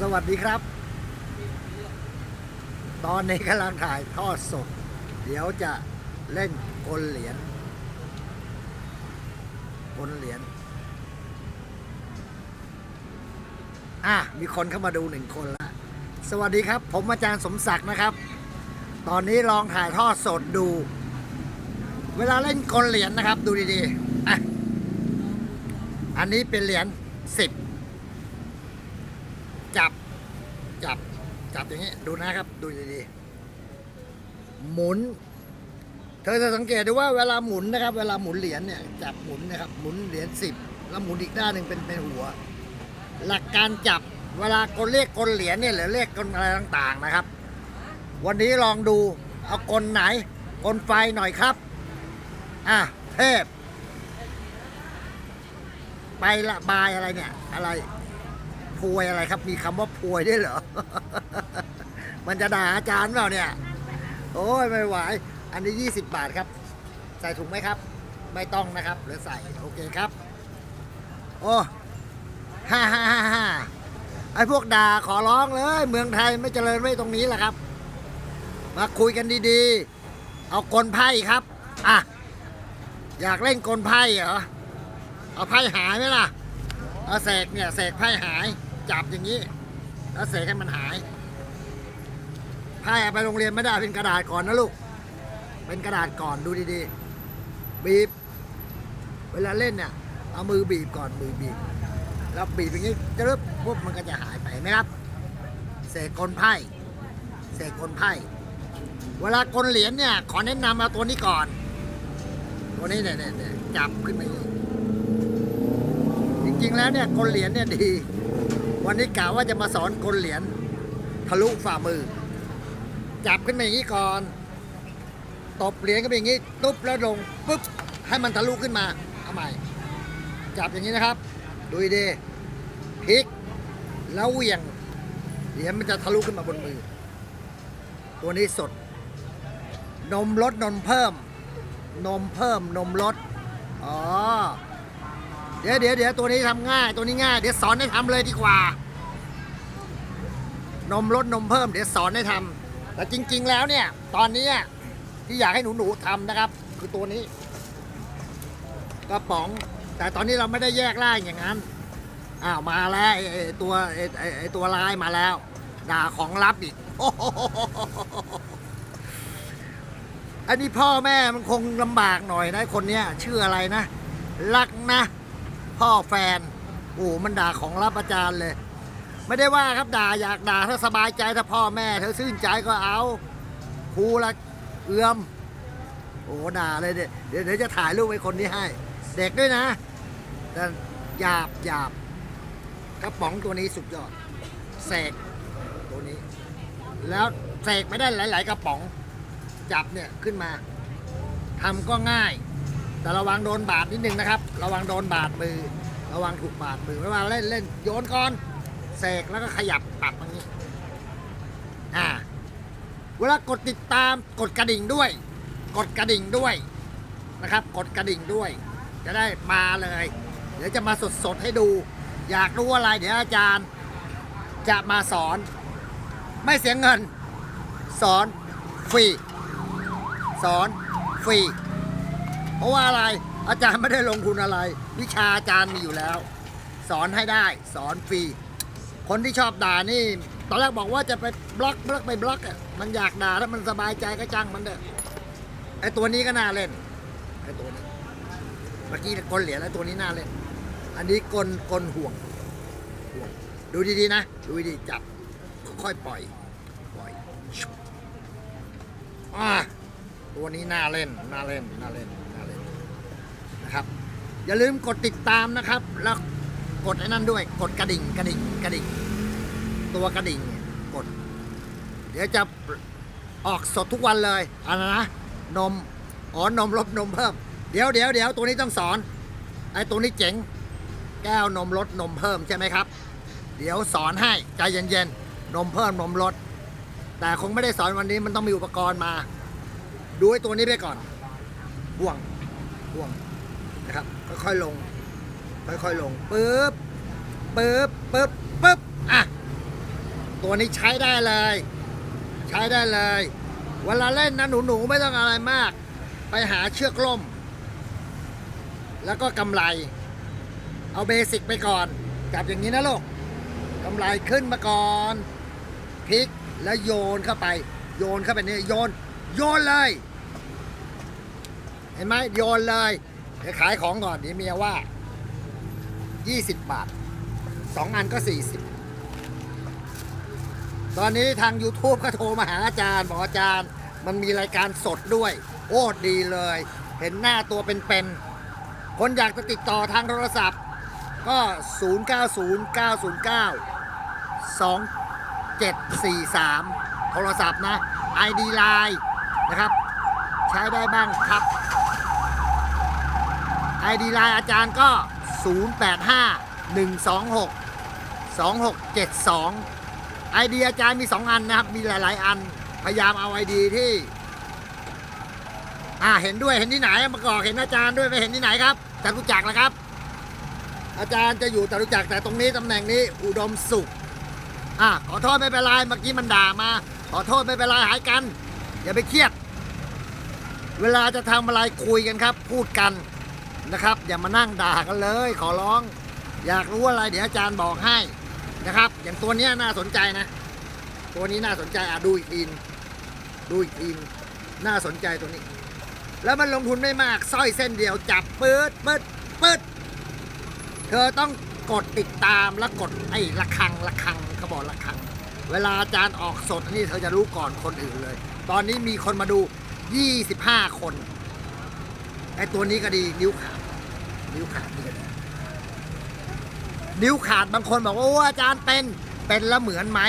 สวัสดีครับ ตอนนี้กำลังถ่ายทอดสด เดี๋ยวจะเล่นกลเหรียญกลเหรียญอะมีคนเข้ามาดูหนึ่งคนละสวัสดีครับ ผมอาจารย์สมศักดิ์นะครับ ตอนนี้ลองถ่ายทอดสดดู เวลาเล่นกลเหรียญนะครับ ดูดีๆอะอันนี้เป็นเหรียญสิบ จับ จับ จับ อย่างนี้ดูนะครับดูดีๆหมุน เธอจะสังเกตดูว่าเวลาหมุนนะครับ เวลาหมุนเหรียญเนี่ยจับหมุนนะครับหมุนเหรียญสิบแล้วหมุนอีกด้านหนึ่งเป็นเป็นหัว หลักการจับเวลากลเลขกลเหรียญเนี่ยหรือเลขกลอะไรต่างๆนะครับ วันนี้ลองดูเอากลไหน กลไฟหน่อยครับ อะเทพ ไประบายอะไรเนี่ย อะไรพวยอะไรครับ มีคำว่าพวยได้เหรอ มันจะด่าอาจารย์เปล่าเนี่ย โอ้ยไม่ไหว อันนี้ 20 บาทครับ ใส่ถุงไหมครับ ไม่ต้องนะครับหรือใส่ โอเคครับ โอ้ฮ่าฮ่าฮ่าฮ่าไอ้พวกด่าขอร้องเลย เมืองไทยไม่เจริญไม่ตรงนี้แหละครับ มาคุยกันดีๆ เอากลไพ่ครับ อะ อยากเล่นกลไพ่เหรอ เอาไพ่หายไหมล่ะ เอาเสกเนี่ยเสกไพ่หาย จับอย่างนี้ แล้วเสกให้มันหาย ไพ่เอาไปโรงเรียนไม่ได้เป็นกระดาษก่อนนะลูก เป็นกระดาษก่อนดูดีๆ บีบ เวลาเล่นเนี่ยเอามือบีบก่อนมือบีบ แล้วบีบอย่างนี้จะรึบปุ๊บมันก็จะหายไปไหมครับ เสกกลไพ่ เสกกลไพ่ เวลากลเหรียญเนี่ยขอแนะนำเอาตัวนี้ก่อน ตัวนี้เนี่ยเนี่ยเนี่ยจับขึ้นมาอย่างนี้จริงๆแล้วเนี่ยกลเหรียญเนี่ยดี วันนี้กะว่าจะมาสอนกลเหรียญทะลุฝ่ามือ จับขึ้นมาอย่างนี้ก่อน ตบเหรียญก็เป็นอย่างนี้ตุ๊บแล้วลงปุ๊บให้มันทะลุขึ้นมาเอาใหม่ จับอย่างนี้นะครับ ดูดีพลิกแล้วเหวี่ยงเหรียญมันจะทะลุขึ้นมาบนมือ ตัวนี้สด นมลดนมเพิ่ม นมเพิ่มนมลดอ๋อเดี๋ยวเดี๋ยวเดี๋ยวตัวนี้ทำง่าย ตัวนี้ง่าย เดี๋ยวสอนให้ทำเลยดีกว่า นมลดนมเพิ่ม เดี๋ยวสอนให้ทำ แต่จริง ๆ แล้วเนี่ย ตอนนี้ที่อยากให้หนูๆทำนะครับ คือตัวนี้กระป๋อง แต่ตอนนี้เราไม่ได้แยกร่างอย่างนั้นอ้าวมาแล้วไอ้ตัวไอ้ตัวลายมาแล้ว ด่าของลับอีกอันนี้พ่อแม่มันคงลำบากหน่อยนะคนเนี้ยชื่ออะไรนะ รักนะ พ่อแฟน โอ้มันด่าของรับอาจารย์เลย ไม่ได้ว่าครับด่าอยากด่าถ้าสบายใจถ้าพ่อแม่ เธอซื่นใจก็เอาครูละเอื้อมโอ้ด่าเลยเดี๋ยวเดี๋ยวเดี๋ยวจะถ่ายรูปไว้คนนี้ให้ เด็กด้วยนะแต่หยาบหยาบกระป๋องตัวนี้สุดยอดเสกตัวนี้ แล้วเสกไม่ได้หลาย ๆ กระป๋อง จับเนี่ยขึ้นมาทำก็ง่าย แต่ระวังโดนบาดนิดนึงนะครับ ระวังโดนบาดมือ ระวังถูกบาดมือไม่ว่าเล่นเล่นโยนก่อน เสกแล้วก็ขยับปัดอย่างนี้ อ่า เวลากดติดตามกดกระดิ่งด้วย กดกระดิ่งด้วยนะครับ กดกระดิ่งด้วย จะได้มาเลย เดี๋ยวจะมาสดสดๆให้ดู อยากรู้อะไร เดี๋ยวอาจารย์ จะมาสอน ไม่เสียเงิน สอนฟรีสอนฟรีเพราะว่าอะไรอาจารย์ไม่ได้ลงทุนอะไร วิชาอาจารย์มีอยู่แล้ว สอนให้ได้สอนฟรี คนที่ชอบด่านี่ตอนแรกบอกว่าจะไปบล็อกบล็อกไปบล็อกอะมันอยากด่าถ้ามันสบายใจก็จ้างมันเถอไอตัวนี้ก็น่าเล่นไอตัวนี้เมื่อกี้กลเหรียญไอตัวนี้น่าเล่น อันนี้กลกลห่วงห่วง ดูดีๆนะ ดูดีจับค่อยปล่อย ปล่อยอ่าตัวนี้น่าเล่นน่าเล่นน่าเล่นน่าเล่นนะครับ อย่าลืมกดติดตามนะครับ แล้ว กดไอ้นั่นด้วย กดกระดิ่งกระดิ่งกระดิ่ง ตัวกระดิ่งกด เดี๋ยวจะออกสดทุกวันเลยอะไรนะนมอ๋อนมลดนมเพิ่ม เดี๋ยวเดี๋ยวเดี๋ยวตัวนี้ต้องสอน ไอ้ตัวนี้เจ๋ง แก้วนมลดนมเพิ่มใช่ไหมครับ เดี๋ยวสอนให้ใจเย็นๆนมเพิ่มนมลด แต่คงไม่ได้สอนวันนี้มันต้องมีอุปกรณ์มา ดูไอ้ตัวนี้ไปก่อนห่วงห่วงนะครับค่อยๆลง ค่อยๆลงปึ๊บปึ๊บปึ๊บปึ๊บอะตัวนี้ใช้ได้เลย ใช้ได้เลย เวลาเล่นนะหนูๆไม่ต้องอะไรมาก ไปหาเชือกล่ม แล้วก็กำไร เอาเบสิกไปก่อน จับอย่างนี้นะลูกกำไรขึ้นมาก่อนพลิกแล้วโยนเข้าไป โยนเข้าไปนี่โยน โยนเลย เห็นไหมโยนเลยเดี๋ยวขายของก่อนเดี๋ยวเมียว่า 20 บาท 2 อันก็ 40 ตอนนี้ทาง YouTube ก็โทรมาหาอาจารย์บอกอาจารย์ มันมีรายการสดด้วย โอ้ดีเลย เห็นหน้าตัวเป็นๆ คนอยากจะติดต่อทางโทรศัพท์ ก็ 0909092743 โทรศัพท์นะ ID Line นะครับ ใช้ได้บ้างครับ ID Line อาจารย์ก็ 0851262672 ID อาจารย์มี 2 อันนะครับ มีหลาย ๆ อัน พยายามเอา ID ที่ อ่า เห็นด้วย เห็นที่ไหนมากอกเห็นอาจารย์ด้วยไปเห็นที่ไหนครับจตุจักรนะครับ อาจารย์จะอยู่จตุจักรแต่ตรงนี้ตำแหน่งนี้ อุดมสุข อะขอโทษไม่เป็นไร เมื่อกี้มันด่ามา ขอโทษไม่เป็นไรหายกัน อย่าไปเครียด เวลาจะทำอะไรคุยกันครับ พูดกัน นะครับ อย่ามานั่งด่ากันเลย ขอร้อง อยากรู้อะไร เดี๋ยวอาจารย์บอกให้นะครับ อย่างตัวนี้น่าสนใจนะ ตัวนี้น่าสนใจอะดูอีกทีนดูอีกทีนน่าสนใจตัวนี้ แล้วมันลงทุนไม่มากสร้อยเส้นเดียวจับปืดปืดปืดเธอต้องกดติดตามแล้วกดไอ้ระฆังระฆังเขาบอกระฆัง เวลาอาจารย์ออกสดนี่เธอจะรู้ก่อนคนอื่นเลย ตอนนี้มีคนมาดู 25 คนไอ้ตัวนี้ก็ดีนิ้วขา นิ้วขาดนี่ก็ดีนิ้วขาดบางคนบอกว่าโอ้อาจารย์เป็นเป็นแล้วเหมือนไหม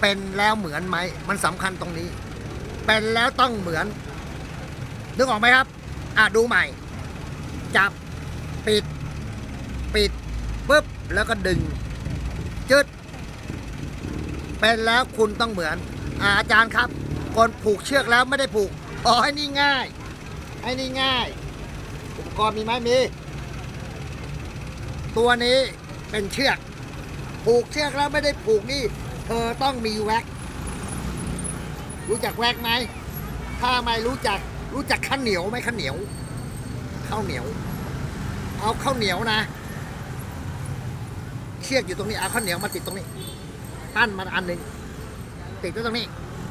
เป็นแล้วเหมือนไหมมันสำคัญตรงนี้ เป็นแล้วต้องเหมือนนึกออกไหมครับ อะดูใหม่ จับปิด ปิดปุ๊บแล้วก็ดึงจึดเป็นแล้วคุณต้องเหมือนอาอาจารย์ครับคนผูกเชือกแล้วไม่ได้ผูกอ๋อให้นี่ง่ายให้นี่ง่าย กรณ์มีไหมมี ตัวนี้เป็นเชือก ผูกเชือกแล้วไม่ได้ผูกนี่ เธอต้องมีแว็ก รู้จักแว็กไหม ถ้าไม่รู้จัก รู้จักข้าวเหนียวไหมข้าวเหนียว ข้าวเหนียว เอาข้าวเหนียวนะ เชือกอยู่ตรงนี้ เอาข้าวเหนียวมาติดตรงนี้ ปั้นมันอันหนึ่งติดไว้ตรงนี้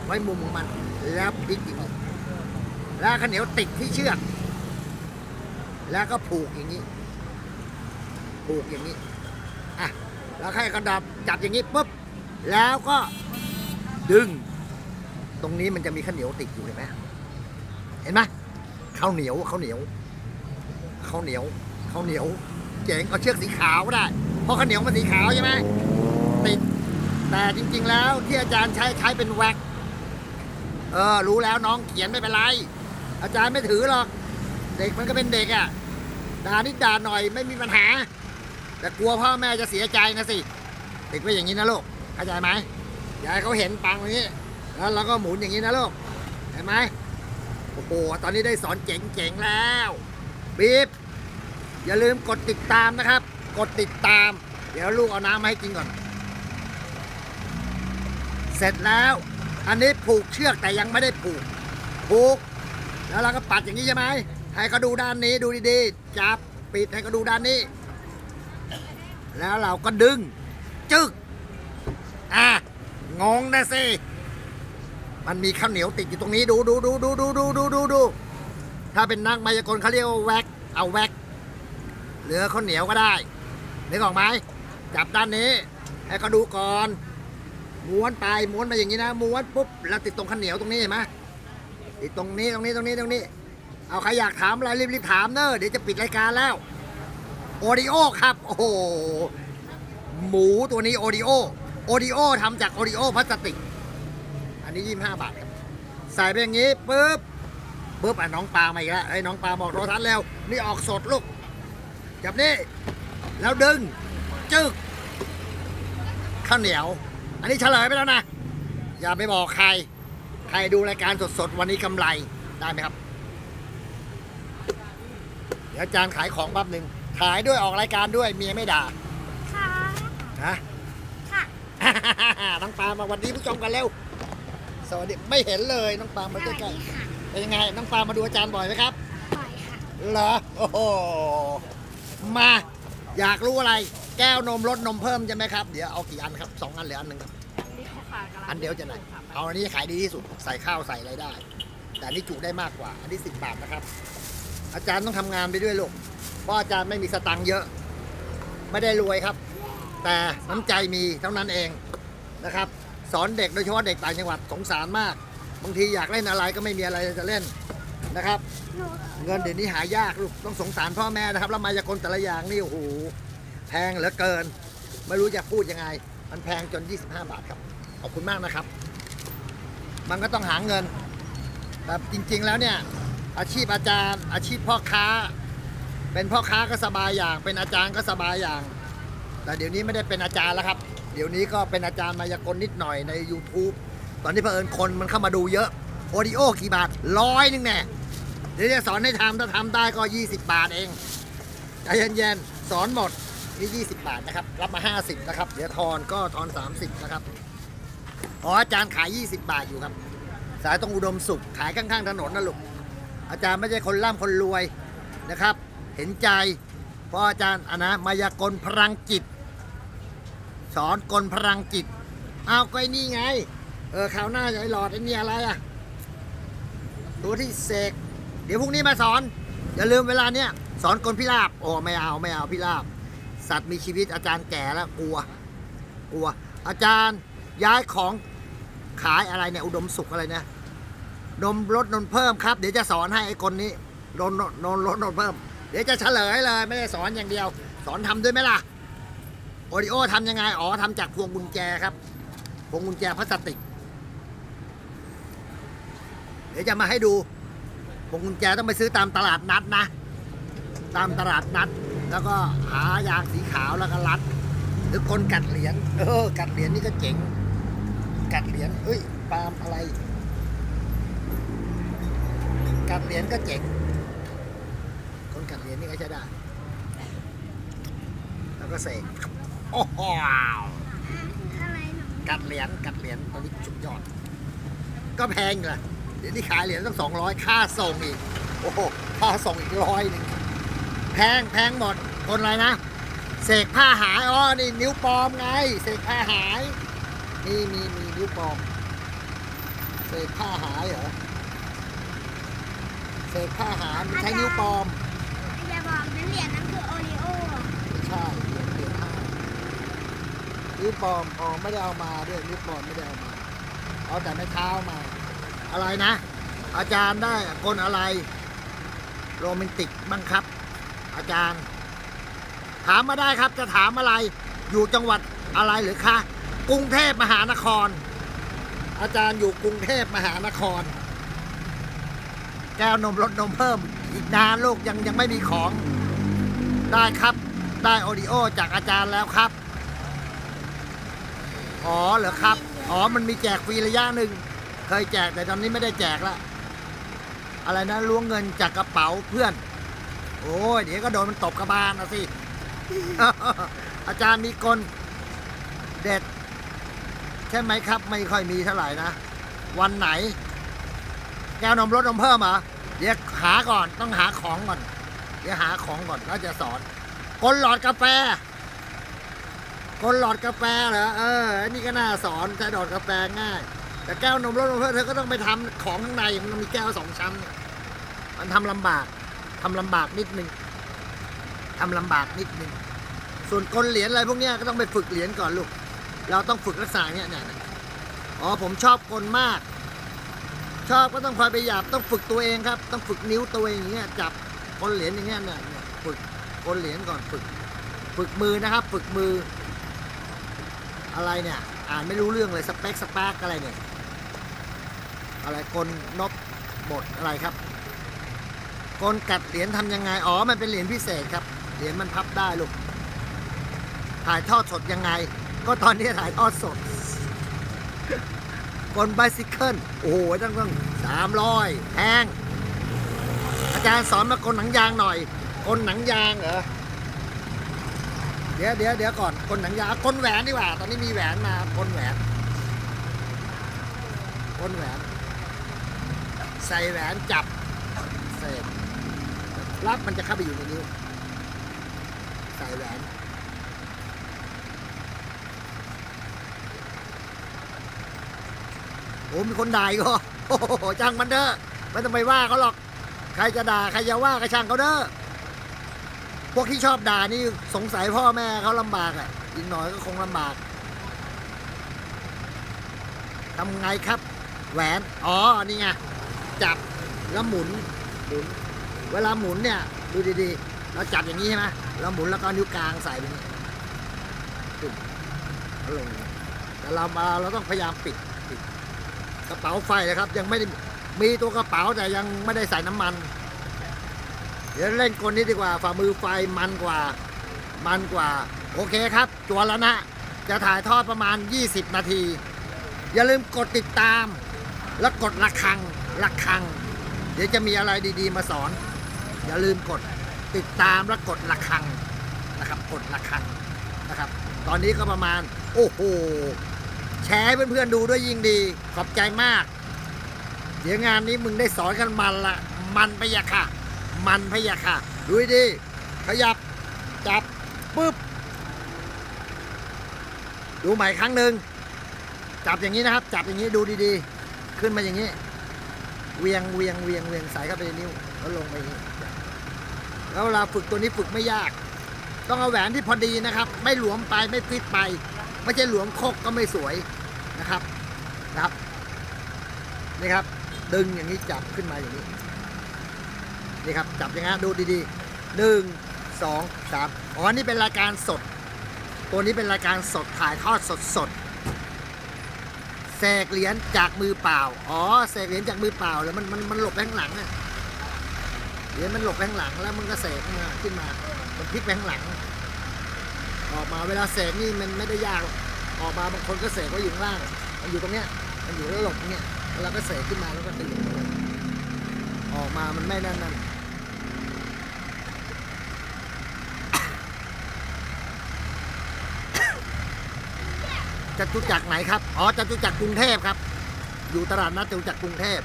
ไว้มุมของมัน แล้วพลิกอย่างนี้แล้วข้าวเหนียวติดที่เชือก แล้วก็ผูกอย่างนี้ ผูกอย่างนี้อะแล้วให้กระดับจับอย่างนี้ปุ๊บแล้วก็ดึง ตรงนี้มันจะมีข้าวเหนียวติดอยู่เห็นไหมเห็นไหมข้าวเหนียวข้าวเหนียวข้าวเหนียวข้าวเหนียวเจ๋งเอาเชือกสีขาวก็ได้ เพราะข้าวเหนียวมันสีขาวใช่ไหมติดแต่จริง ๆ แล้วที่อาจารย์ใช้ใช้เป็นแว็กเออรู้แล้วน้องเขียนไม่เป็นไร อาจารย์ไม่ถือหรอก เด็กมันก็เป็นเด็กอะ่ะ ด่านิดด่าหน่อยไม่มีปัญหา แต่กลัวพ่อแม่จะเสียใจนะสิติดไว้อย่างนี้นะลูกเข้าใจไหมอย่าให้เขาเห็นปังอย่างนี้ แล้วเราก็หมุนอย่างนี้นะลูกเห็นไหมโอ้โหตอนนี้ได้สอนเจ๋งๆแล้วบีบอย่าลืมกดติดตามนะครับ กดติดตาม เดี๋ยวลูกเอาน้ำมาให้กินก่อน เสร็จแล้ว อันนี้ผูกเชือกแต่ยังไม่ได้ผูก ผูก แล้วเราก็ปัดอย่างนี้ใช่ไหม ให้เขาดูด้านนี้ดูดีๆ จับปิดให้เขาดูด้านนี้ แล้วเราก็ดึง จึก อะ งงนะสิ มันมีข้าวเหนียวติดอยู่ตรงนี้ดูดูดูดูดูดูดูดูดูถ้าเป็นนักมายากลเขาเรียกว่าแว็ก เอาแว็ก เหลือข้าวเหนียวก็ได้นึกออกไหมจับด้านนี้ให้เขาดูก่อนม้วนไปม้วนมาอย่างนี้นะม้วนปุ๊บแล้วติดตรงข้าวเหนียวตรงนี้เห็นไหมติดตรงนี้ตรงนี้ตรงนี้ตรงนี้ เอาใครอยากถามอะไรรีบๆถามเนอะเดี๋ยวจะปิดรายการแล้วโอริโอครับ โอ้โหหมูตัวนี้โอริโอโอริโอทำจากโอริโอพลาสติก อันนี้ยี่ห้าบาทครับใส่ไปอย่างนี้ปุ๊บปุ๊บอะน้องปลามาอีกแล้วไอ้น้องปลาบอกโรทัศน์แล้ว นี่ออกสดลูกจับนี่แล้วดึง จึกข้าวเหนียว อันนี้เฉลยไปแล้วนะ อย่าไปบอกใคร ใครดูรายการสดๆ วันนี้กำไรได้ไหมครับ ดี๋ยวอาจารย์ขายของแป๊บหนึ่งขายด้วยออกรายการด้วยเมียไม่ด่าค่ะ ฮะ ค่ะ น้องปาล์มมาวันนี้ผู้ชมกันเร็วสวัสดีไม่เห็นเลยน้องปาล์มสมาวัสใกล้ดีค่ะๆเป็นยังไงน้องปาล์มมาดูอาจารย์บ่อยไหมครับ ปล่อยค่ะ เหรอโอ้โหมา อยากรู้อะไร แก้วนมลดนมเพิ่มใช่ไหมครับ เดี๋ยวเอากี่อันครับสองอันหรืออันหนึ่งครับ อันเดียวจะไหนเอาอันนี้ขายดีที่สุด ใส่ข้าวใส่อะไรได้ แต่อันนี้จุได้มากกว่า อันนี้สิบบาทนะครับ อาจารย์ต้องทำงานไปด้วยลูก เพราะอาจารย์ไม่มีสตังค์เยอะ ไม่ได้รวยครับ แต่น้ำใจมีเท่านั้นเองนะครับ สอนเด็กโดยเฉพาะเด็กต่างจังหวัดสงสารมาก บางทีอยากเล่นอะไรก็ไม่มีอะไรจะเล่นนะครับ เงินเดี๋ยวนี้หายากลูกต้องสงสารพ่อแม่นะครับแล้วมายากลแต่ละอย่างนี่โอ้โหแพงเหลือเกิน ไม่รู้จะพูดยังไง มันแพงจน 25 บาทครับขอบคุณมากนะครับ มันก็ต้องหาเงินแต่จริง ๆ แล้วเนี่ย อาชีพอาจารย์ อาชีพพ่อค้า เป็นพ่อค้าก็สบายอย่าง เป็นอาจารย์ก็สบายอย่าง แต่เดี๋ยวนี้ไม่ได้เป็นอาจารย์แล้วครับ เดี๋ยวนี้ก็เป็นอาจารย์มายากลนิดหน่อยใน YouTube ตอนนี้เผอิญคนมันเข้ามาดูเยอะโอดิโอกี่บาทร้อยหนึงแน่เดี๋ยวจะสอนให้ทำถ้าทำได้ก็ 20 บาทเองใจเย็นๆสอนหมดนี่20 บาทนะครับ รับมา 50 นะครับ เดี๋ยวทอนก็ทอน 30 นะครับ อ๋ออาจารย์ขาย 20 บาทอยู่ครับ สายตรงอุดมสุข ขายข้างๆถนนนะลูก อาจารย์ไม่ใช่คนร่ำคนรวยนะครับ เห็นใจ เพราะอาจารย์อะนะมายากลพลังจิต สอนกลพลังจิต เอาก็ไอ้นี่ไง เออคราวหน้าจะไอ้หลอดไอ้นี่อะไรอะตัวที่เสกเดี๋ยวพรุ่งนี้มาสอน อย่าลืมเวลาเนี้ยสอนกลพิราบโอ้ไม่เอาไม่เอาพิราบ สัตว์มีชีวิตอาจารย์แก่แล้วกลัว กลัว อาจารย์ย้ายของขายอะไรเนี่ยอุดมสุขอะไรเนี่ย นมลดนมเพิ่มครับ เดี๋ยวจะสอนให้ไอ้คนนี้นมนมลดนมเพิ่ม เดี๋ยวจะเฉลยเลยไม่ได้สอนอย่างเดียว สอนทำด้วยไหมล่ะโอริโอทำยังไง อ๋อทำจากพวงกุญแจครับ พวงกุญแจพลาสติก เดี๋ยวจะมาให้ดู พวงกุญแจต้องไปซื้อตามตลาดนัดนะ ตามตลาดนัด แล้วก็หายางสีขาวแล้วก็รัด หรือคนกัดเหรียญ เออ กัดเหรียญนี่ก็เจ๋ง กัดเหรียญเอ้ย ปาล์มอะไร กัดเหรียญก็เจ๋งคนกัดเหรียญนี่ก็ใช้ได้ แล้วก็เสกโอ้โหอะไรหนูกัดเหรียญกัดเหรียญตอนนี้สุดยอด ก็แพงเลยเดี๋ยวนี้ขายเหรียญต้องสองร้อยค่าส่งอีก โอ้โหค่าส่งอีกร้อยหนึ่งแพงแพงหมดคนอะไรนะเสกผ้าหายอ๋อนี่นิ้วปลอมไงเสกผ้าหายนี่มีมีนิ้วปลอมเสกผ้าหายเหรอ เสกผ้าหายมันใช้นิ้วปลอมอย่าบอกนะเหรียญนั้นคือโอริโอไม่ใช่เหรียญเหรียญห้านิ้วปลอมอ๋อไม่ได้เอามาด้วยนิ้วปลอมไม่ได้เอามาเอาแต่ไม่เท้ามา อะไรนะ อาจารย์ได้คนอะไร โรแมนติกบ้างครับ อาจารย์ ถามมาได้ครับจะถามอะไร อยู่จังหวัดอะไรหรือคะกรุงเทพมหานคร อาจารย์อยู่กรุงเทพมหานคร แก้วนมรสนมเพิ่ม อีกนานลูกยังยังไม่มีของ ได้ครับ ได้โอดิโอจากอาจารย์แล้วครับ อ๋อเหรอครับ อ๋อมันมีแจกฟรีระยะหนึ่ง เคยแจกแต่ตอนนี้ไม่ได้แจกละอะไรนะล้วงเงินจากกระเป๋าเพื่อน โอ้ยเดี๋ยวก็โดนมันตบกระบาลนะสิ อาจารย์มีกลเด็ด ใช่ไหมครับ ไม่ค่อยมีเท่าไหร่นะ วันไหน แก้วนมรสนมเพิ่มเหรอเดี๋ยวหาก่อนต้องหาของก่อน เดี๋ยวหาของก่อนแล้วจะสอนกลหลอดกาแฟกลหลอดกาแฟเหรอเอออันนี่ก็น่าสอนใช้หลอดกาแฟง่าย แต่แก้วนมรสนมเพิ่มเธอก็ต้องไปทำของข้างในมันมีแก้วสองชั้นมันทำลำบากทำลำบากนิดนึงทำลำบากนิดนึงส่วนกลเหรียญอะไรพวกนี้ก็ต้องไปฝึกเหรียญก่อนลูก เราต้องฝึกลักษณะเนี้ยเนี่ยอ๋อผมชอบกลมาก ชอบก็ต้องคอยไปหยาบต้องฝึกตัวเองครับ ต้องฝึกนิ้วตัวเองอย่างเงี้ยจับกลเหรียญอย่างเงี้ยเนี่ยฝึกกลเหรียญก่อนฝึก ฝึกมือนะครับ ฝึกมือ อะไรเนี่ย อ่านไม่รู้เรื่องเลยสเปคสปาร์กอะไรเนี่ย อะไรกลนบบทอะไรครับกลกัดเหรียญทำยังไงอ๋อมันเป็นเหรียญพิเศษครับเหรียญมันพับได้ลูกถ่ายทอดสดยังไง ก็ตอนนี้ถ่ายทอดสด กลไบซิเคิลโอ้โหตั้งตั้งสามร้อยแพงอาจารย์สอนมากลหนังยางหน่อยกลหนังยางเหรอเดี๋ยวเดี๋ยวเดี๋ยวก่อนกลหนังยาวกลแหวนดีกว่า ตอนนี้มีแหวนมากลแหวนกลแหวน ใส่แหวนจับเสร็จรับมันจะเข้าไปอยู่ในนิ้วใส่แหวน โอ้มีคนด่าอีก็โอ้โหจ้างมันเด้อไม่ต้องไปว่าเขาหรอก ใครจะด่าใครจะว่าก็ช่างเขาเด้อพวกที่ชอบด่านี่สงสัยพ่อแม่เขาลำบากอะอีกหน่อยก็คงลำบากทำไงครับ แหวน อ๋อ นี่ไง จับแล้วหมุนหมุน เวลาหมุนเนี่ย ดูดีๆ เราจับอย่างนี้ใช่ไหมเราหมุนแล้วก็นิ้วกลางใส่ไปนี่ตึ๊บแล้วลงแต่เรามาเราต้องพยายามปิด กระเป๋าไฟนะครับ ยังไม่ได้มีตัวกระเป๋าแต่ยังไม่ได้ใส่น้ำมัน เดี๋ยวเล่นกลนี้ดีกว่าฝ่ามือไฟมันกว่า มันกว่า โอเคครับจวนแล้วนะ จะถ่ายทอดประมาณ 20 นาที อย่าลืมกดติดตาม แล้วกดระฆังระฆัง เดี๋ยวจะมีอะไรดีๆ มาสอน อย่าลืมกดติดตามและกดระฆังนะครับ กดระฆังนะครับ ตอนนี้ก็ประมาณ โอ้โห ชร์ให้เพื่อนๆดูด้วยยิ่งดี ขอบใจมาก เดี๋ยวงานนี้มึงได้สอนกันมันละมันพะยะค่ะ มันพะยะค่ะดูให้ดีขยับจับปุ๊บดูใหม่ครั้งหนึ่งจับอย่างนี้นะครับ จับอย่างนี้ดูดีๆ ขึ้นมาอย่างนี้ เวียงเวียงเวียงเวียงใส่เข้าไปในนิ้วแล้วลงไปนี้แล้วเวลาฝึกตัวนี้ฝึกไม่ยาก ต้องเอาแหวนที่พอดีนะครับ ไม่หลวมไปไม่ฟิตไป ไม่ใช่หลวมโคกก็ไม่สวย นะครับนะครับนี่ครับ ดึงอย่างนี้จับขึ้นมาอย่างนี้นี่ครับจับอย่างนี้ดูดีๆหนึ่งสองสามอ๋อนี่เป็นรายการสด ตัวนี้เป็นรายการสดถ่ายทอดสดสดแสกเหรียญจากมือเปล่า อ๋อแสกเหรียญจากมือเปล่าแล้วมันมันมันหลบไปข้างหลังอะเหรียญมันหลบไปข้างหลังแล้วมันก็เสกขึ้นมาขึ้นมา มันพลิกไปข้างหลัง ออกมาเวลาเสกนี่มันไม่ได้ยากหรอก ออกมาบางคนก็เสกไว้อยู่ข้างล่าง มันอยู่ตรงเนี้ย มันอยู่แล้วหลบตรงเนี้ยแล้วก็เสกขึ้นมาแล้วก็ตีออกมามันไม่นั่นนั่นจตุจักรไหนครับ อ๋อจตุจักรกรุงเทพครับ อยู่ตลาดนัดจตุจักรกรุงเทพ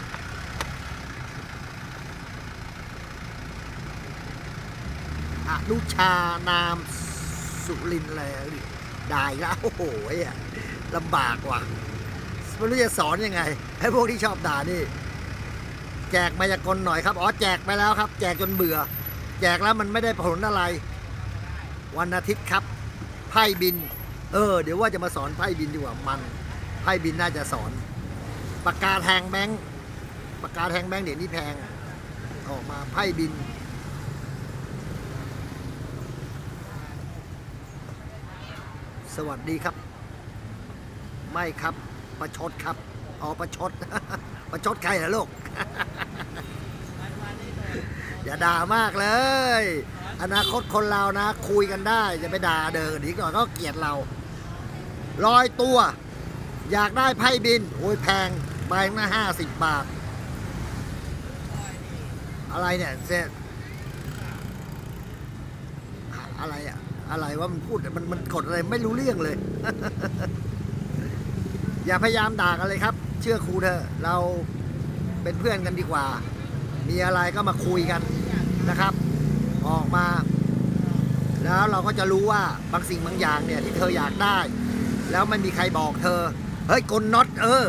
อนุชานามสุรินทร์เลย ได้แล้วโอ้โหอะลำบากว่ะไม่รู้จะสอนยังไงให้พวกที่ชอบด่านี่ แจกมายากลหน่อยครับอ๋อแจกไปแล้วครับ แจกจนเบื่อ แจกแล้วมันไม่ได้ผลอะไร วันอาทิตย์ครับไพ่บิน เออ เดี๋ยวว่าจะมาสอนไพ่บินดีกว่ามันไพ่บินน่าจะสอนปากกาแทงแบงค์ปากกาแทงแบงค์เดี๋ยวนี้แพงออกมาไพ่บิน สวัสดีครับ ไม่ครับประชดครับอ๋อประชด ประชดใครเหรอลูก อย่าด่ามากเลย อนาคตคนเรานะ คุยกันได้อย่าไปด่าเดินดีก่อนก็เกลียดเราลอยตัว อยากได้ไพ่บิน โอ้ยแพงใบละห้าสิบบาท อะไรเนี่ยเซอะไรอะ อะไรว่ามันพูดมันมันกดอะไรไม่รู้เรื่องเลย อย่าพยายามด่ากันเลยครับ เชื่อครูเถอะเราเป็นเพื่อนกันดีกว่า มีอะไรก็มาคุยกันนะครับ ออกมา แล้วเราก็จะรู้ว่าบางสิ่งบางอย่างเนี่ยที่เธออยากได้ แล้วไม่มีใครบอกเธอ เฮ้ยกลน็อตเออ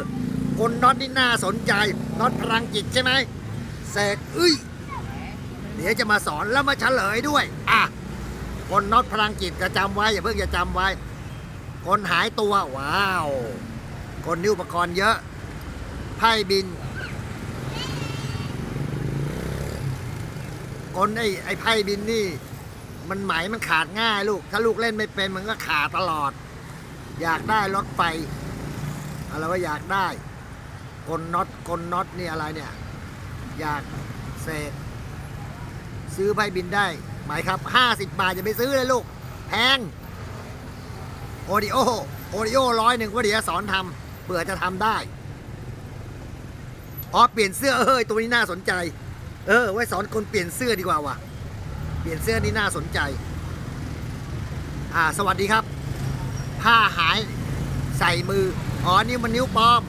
กลน็อตนี่น่าสนใจน็อตพลังจิตใช่ไหมเสกเอ้ยเดี๋ยวจะมาสอนแล้วมาเฉลยด้วย อะ คนน็อตพลังจิตจะจำไว้อย่าเพิ่งจะจำไว้ คนหายตัวว้าว คนนิ้วอุปกรณ์เยอะไพ่บิน คนไอ้ไอ้ไพ่บินนี่ มันไหมมันขาดง่ายลูก ถ้าลูกเล่นไม่เป็นมันก็ขาดตลอด อยากได้รถไฟอะไรว่าอยากได้คนน็อตคนน็อตนี่อะไรเนี่ย อยากเสกซื้อไพ่บินได้ ไหมครับ50บาทอย่าไปซื้อเลยลูก แพงโอริโอโอริโอร้อยหนึ่งก็เดี๋ยวสอนทำเผื่อจะทำได้อ๋อเปลี่ยนเสื้อเฮ้ยตัวนี้น่าสนใจ เออ ไว้สอนคนเปลี่ยนเสื้อดีกว่าว่ะ เปลี่ยนเสื้อนี่น่าสนใจ อ่า สวัสดีครับ ผ้าหายใส่มือ อ๋อ นี่มันนิ้วปลอม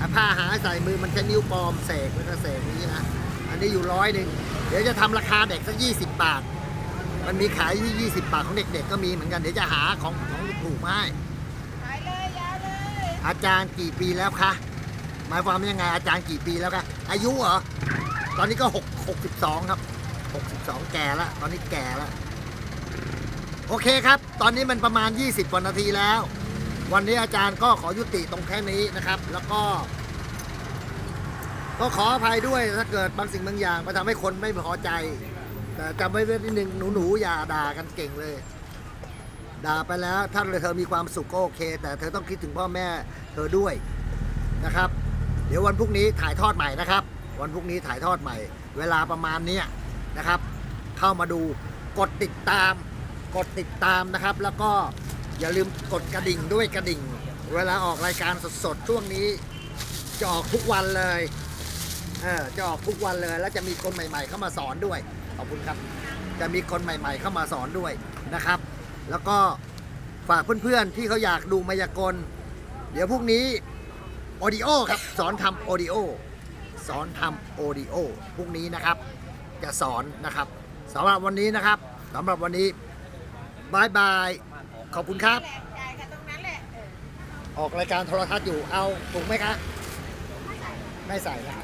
อะผ้าหายใส่มือมันใช้นิ้วปลอมเสกแล้วก็เสกนี้นะ อันนี้อยู่ร้อยหนึ่ง ดี๋ยวจะทำราคาเด็กสักยี่สิบบาท มันมีขายที่ยี่สิบบาทของเด็กๆก็มีเหมือนกัน เดี๋ยวจะหาของของถูกๆมาให้ขายเลยยาวเลย อาจารย์กี่ปีแล้วคะหมายความว่ายังไงอาจารย์กี่ปีแล้วคะอายุเหรอตอนนี้ก็หกหกสิบสองครับหกสิบสองแก่แล้วตอนนี้แก่แล้วโอเคครับ ตอนนี้มันประมาณ 20กว่านาทีแล้ว วันนี้อาจารย์ก็ขอยุติตรงแค่นี้นะครับ แล้วก็ ก็ขออภัยด้วยถ้าเกิดบางสิ่งบางอย่างมาทำให้คนไม่พอใจ แต่จำไว้นิดนึงหนูๆอย่าด่ากันเก่งเลย ด่าไปแล้วถ้าเธอมีความสุขก็โอเค แต่เธอต้องคิดถึงพ่อแม่เธอด้วยนะครับ เดี๋ยววันพรุ่งนี้ถ่ายทอดใหม่นะครับ วันพรุ่งนี้ถ่ายทอดใหม่ เวลาประมาณนี้นะครับ เข้ามาดูกดติดตาม กดติดตามนะครับ แล้วก็อย่าลืมกดกระดิ่งด้วยกระดิ่ง เวลาออกรายการสดๆช่วงนี้จะออกทุกวันเลย เออจะออกทุกวันเลย แล้วจะมีคนใหม่ ๆ เข้ามาสอนด้วย ขอบคุณครับ จะมีคนใหม่ ๆ เข้ามาสอนด้วยนะครับ แล้วก็ฝากเพื่อนๆที่เขาอยากดูมายากล เดี๋ยวพรุ่งนี้โอดิโอครับ สอนทำโอดิโอสอนทำโอดิโอพรุ่งนี้นะครับ จะสอนนะครับสำหรับวันนี้นะครับสำหรับวันนี้บายบายขอบคุณครับแหละจ่ายกันตรงนั้นแหละเออ ออกรายการโทรทัศน์อยู่เอาถูกไหมคะ ไม่ใส่นะ